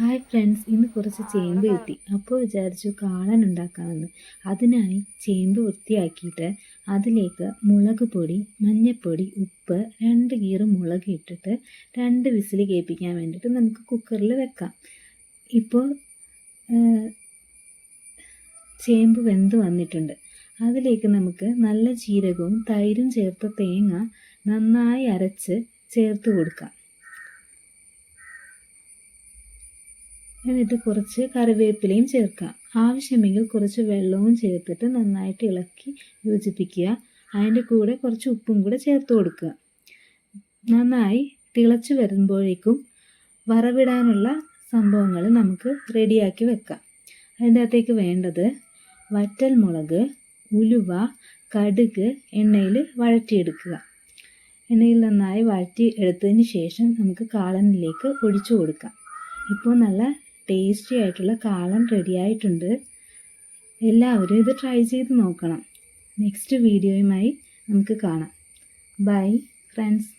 Hi friends ഇന്ന് കുറച്ച് ചേമ്പ് കിട്ടി. അപ്പോൾ വിചാരിച്ചു കാളൻ ഉണ്ടാക്കാമെന്ന്. അതിനായി ചേമ്പ് വൃത്തിയാക്കിയിട്ട് അതിലേക്ക് മുളക് പൊടി മഞ്ഞൾപ്പൊടി ഉപ്പ് രണ്ട് കീറ് മുളക് ഇട്ടിട്ട് രണ്ട് വിസിൽ കേൾപ്പിക്കാൻ വേണ്ടിയിട്ട് നമുക്ക് കുക്കറിൽ വെക്കാം. ഇപ്പോൾ ചേമ്പ് വെന്ത് വന്നിട്ടുണ്ട്. അതിലേക്ക് നമുക്ക് നല്ല ജീരകവും തൈരും ചേർത്ത തേങ്ങ നന്നായി അരച്ച് ചേർത്ത് കൊടുക്കാം. എന്നിട്ട് കുറച്ച് കറിവേപ്പിലയും ചേർക്കുക. ആവശ്യമെങ്കിൽ കുറച്ച് വെള്ളവും ചേർത്തിട്ട് നന്നായിട്ട് ഇളക്കി യോജിപ്പിക്കുക. അതിന്റെ കൂടെ കുറച്ച് ഉപ്പും കൂടെ ചേർത്ത് കൊടുക്കുക. നന്നായി തിളച്ചു വരുമ്പോഴേക്കും വറവിടാനുള്ള സംഭവങ്ങൾ നമുക്ക് റെഡിയാക്കി വെക്കാം. അതിന്റെ അകത്തേക്ക് വേണ്ടത് വറ്റൽ മുളക് ഉലുവ കടുക് എണ്ണയിൽ വഴറ്റിയെടുക്കുക. എണ്ണയിൽ നന്നായി വഴറ്റി എടുത്തതിന് ശേഷം നമുക്ക് കാളനിലേക്ക് ഒഴിച്ചു കൊടുക്കാം. ഇപ്പോൾ നല്ല ടേസ്റ്റി ആയിട്ടുള്ള കാളൻ റെഡി ആയിട്ടുണ്ട്. എല്ലാവരും ഇത് ട്രൈ ചെയ്ത് നോക്കണം. നെക്സ്റ്റ് വീഡിയോയുമായി നമുക്ക് കാണാം. Bye friends